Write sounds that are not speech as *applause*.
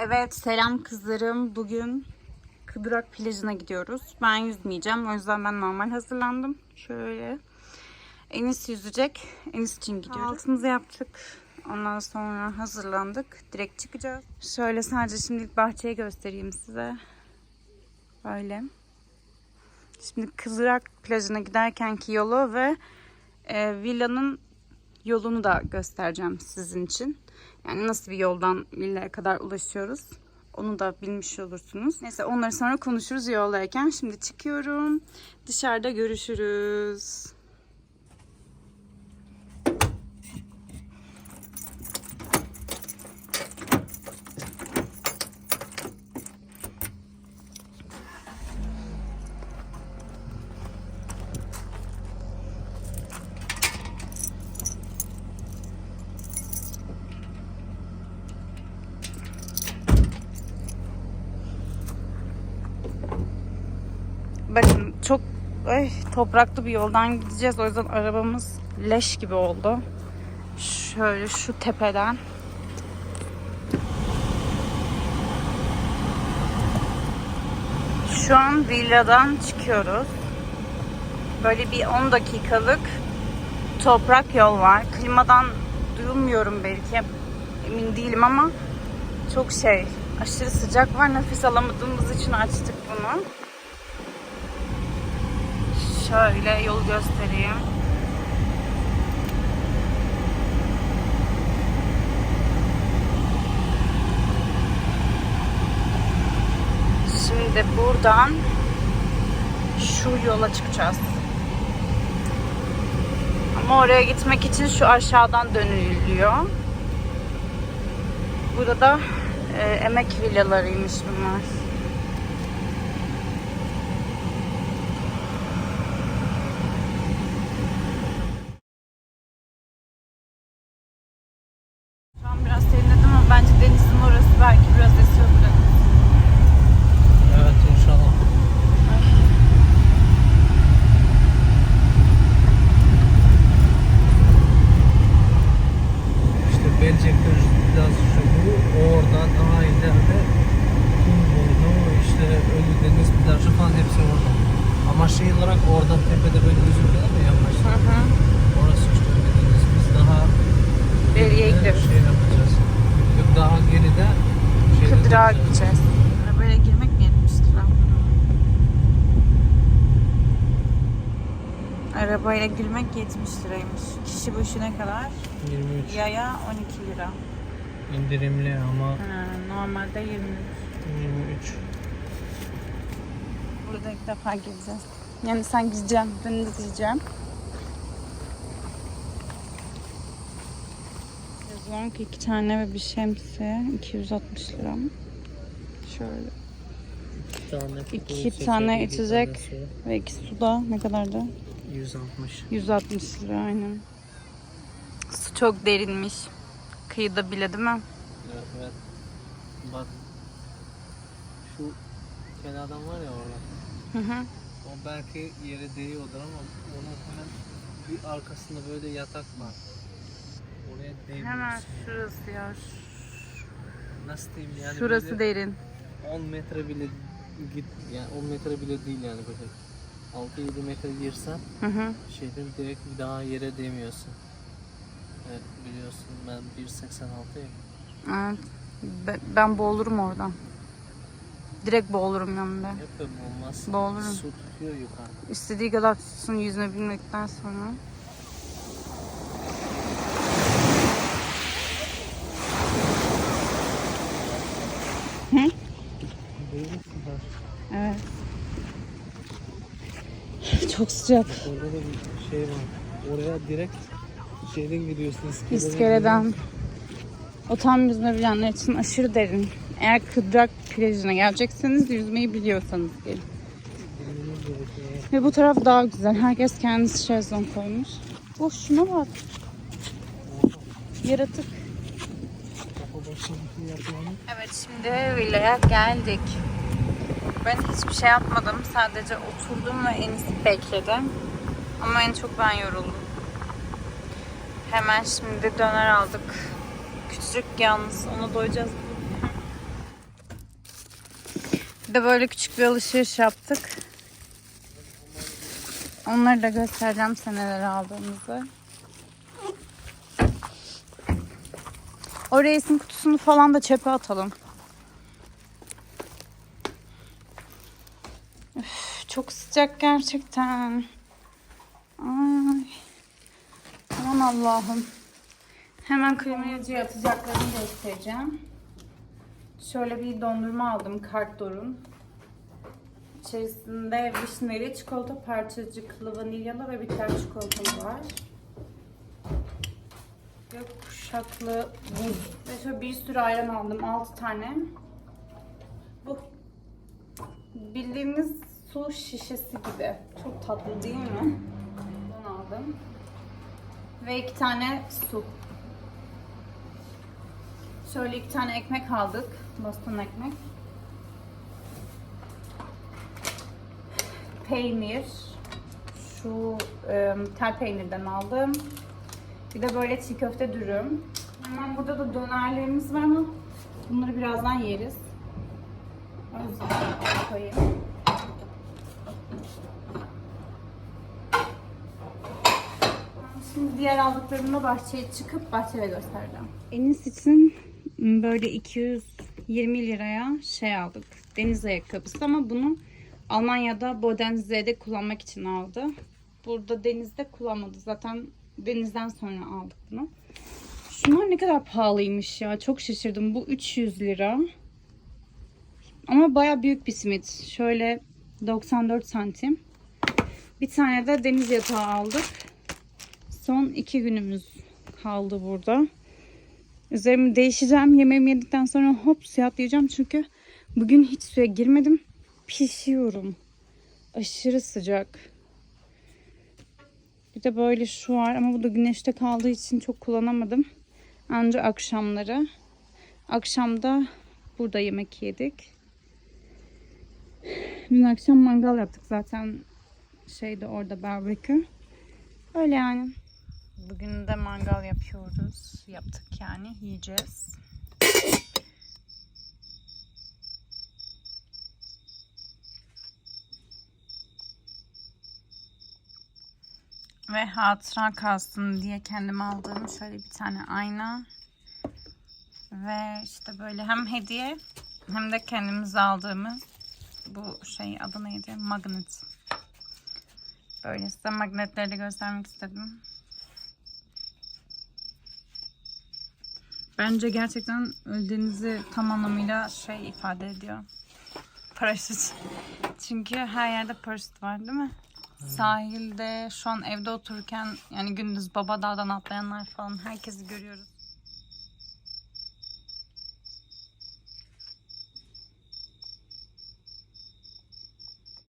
Evet selam kızlarım. Bugün Kıbrak plajına gidiyoruz. Ben yüzmeyeceğim. O yüzden ben normal hazırlandım. Şöyle. Enis yüzecek. Enis için gidiyoruz. Altımızı yaptık. Ondan sonra hazırlandık. Direkt çıkacağız. Şöyle sadece şimdilik bahçeyi göstereyim size. Böyle. Şimdi Kızırak plajına giderkenki yolu ve e, villanın yolunu da göstereceğim sizin için. Yani nasıl bir yoldan villaya kadar ulaşıyoruz. Onu da bilmiş olursunuz. Neyse onları sonra konuşuruz yoldayken. Şimdi çıkıyorum. Dışarıda görüşürüz. Bakın çok ay, topraklı bir yoldan gideceğiz. O yüzden arabamız leş gibi oldu. Şöyle şu tepeden. Şu an villadan çıkıyoruz. Böyle bir 10 dakikalık toprak yol var. Klimadan duyulmuyorum belki. Emin değilim ama çok şey aşırı sıcak var. Nefes alamadığımız için açtık bunu. Şöyle yol göstereyim. Şimdi buradan şu yola çıkacağız. Ama oraya gitmek için şu aşağıdan dönülüyor. Burada da e, emek villalarıymış bunlar. Şu an biraz serinledim ama bence denizin orası belki biraz esiyor burada. Evet inşallah. İşte Belce biraz şu bu. Oradan daha ileride Kumburnu, işte Ölü Deniz plajı falan hepsi orada. Ama şey olarak orada tepede böyle gözüküyor ya hı. Orası işte Ölü Deniz. Biz daha Beriye gidiyoruz. Şey yapacağız. Yok, Daha geride şey yapacağız. gideceğiz. Arabaya girmek mi 70 lira? Arabaya girmek 70 liraymış. Kişi başı ne kadar? 23 Yaya 12 lira. indirimli ama Ha, normalde 23. 23. Burada ilk defa gireceğiz. Yani sen gideceğim, ben de gideceğim. Yazılan ki iki tane ve bir şemsiye 260 lira. Şöyle. İki tane, İki tane içecek. Ve iki suda ne kadardı? 160. 160 lira aynen. Su çok derinmiş. Kıyıda bile değil mi? Evet, evet. Bak şu kenardan var ya orada. Hı hı. O belki yere değiyordur ama onun hemen bir arkasında böyle yatak var. Oraya değmiyorsun. Hemen şurası ya. Nasıl diyeyim yani Şurası böyle derin. 10 metre bile git yani 10 metre bile değil yani böyle 6-7 metre girsen Hı hı. şeyden direkt bir daha yere değmiyorsun. Evet biliyorsun ben 1.86'yım. Evet. Ben, ben boğulurum oradan. Direkt boğulurum yanında. Yapıyorum olmaz. Boğulurum. Su tutuyor yukarıda. İstediği kadar tutsun yüzüne binmekten sonra. Evet. Çok sıcak. Orada da bir şey var. Oraya direkt şeyden gidiyorsun iskeleden. İskeleden. O tam yüzme bilenler için aşırı derin. Eğer Kıdrak plajına gelecekseniz yüzmeyi biliyorsanız gelin. Ve bu taraf daha güzel. Herkes kendisi şezlong koymuş. Oh şuna bak. Yaratık. Evet şimdi villaya geldik. Ben hiçbir şey yapmadım. Sadece oturdum ve Enis'i bekledim. Ama en çok ben yoruldum. Hemen şimdi döner aldık. Küçük yalnız ona doyacağız. Bir de böyle küçük bir alışveriş yaptık. Onları da göstereceğim size neler aldığımızı. O reisin kutusunu falan da çöpe atalım. Üf, çok sıcak gerçekten. Ay. Aman Allah'ım. Hemen klimayacıya atacaklarını göstereceğim. Şöyle bir dondurma aldım Kartdor'un. İçerisinde vişneli çikolata parçacıklı vanilyalı ve bitter çikolatalı var. Gökkuşaklı buz. Ve şöyle bir sürü ayran aldım. 6 tane. Bu bildiğiniz su şişesi gibi. Çok tatlı değil mi? Bunu aldım. Ve iki tane su. Şöyle iki tane ekmek aldık. Boston ekmek. Peynir. Şu e, tel peynirden aldım. Bir de böyle çiğ köfte dürüm. Hemen burada da dönerlerimiz var ama bunları birazdan yeriz. O yüzden koyayım. Şimdi diğer aldıklarımı bahçeye çıkıp bahçede göstereceğim. Enis için böyle 220 liraya şey aldık. Deniz ayakkabısı ama bunu Almanya'da Bodensee'de kullanmak için aldı. Burada denizde kullanmadı. Zaten denizden sonra aldık bunu. Şunlar ne kadar pahalıymış ya. Çok şaşırdım. Bu 300 lira. Ama baya büyük bir simit. Şöyle 94 santim. Bir tane de deniz yatağı aldık. Son iki günümüz kaldı burada. Üzerimi değişeceğim. Yemeğimi yedikten sonra hop suya atlayacağım. Çünkü bugün hiç suya girmedim. Pişiyorum. Aşırı sıcak. Bir de böyle şu var ama bu da güneşte kaldığı için çok kullanamadım. Ancak akşamları. Akşamda burada yemek yedik. Dün akşam mangal yaptık zaten şeyde orada barbekü. Öyle yani. Bugün de mangal yapıyoruz. Yaptık yani. Yiyeceğiz. Ve hatıra kalsın diye kendime aldığım şöyle bir tane ayna. Ve işte böyle hem hediye hem de kendimiz aldığımız bu şey adı neydi? Magnet. Böyle size magnetleri göstermek istedim. Bence gerçekten öldüğünüzü tam anlamıyla şey ifade ediyor. Paraşüt. *laughs* Çünkü her yerde paraşüt var değil mi? Sahilde şu an evde otururken yani gündüz baba dağdan atlayanlar falan herkesi görüyoruz.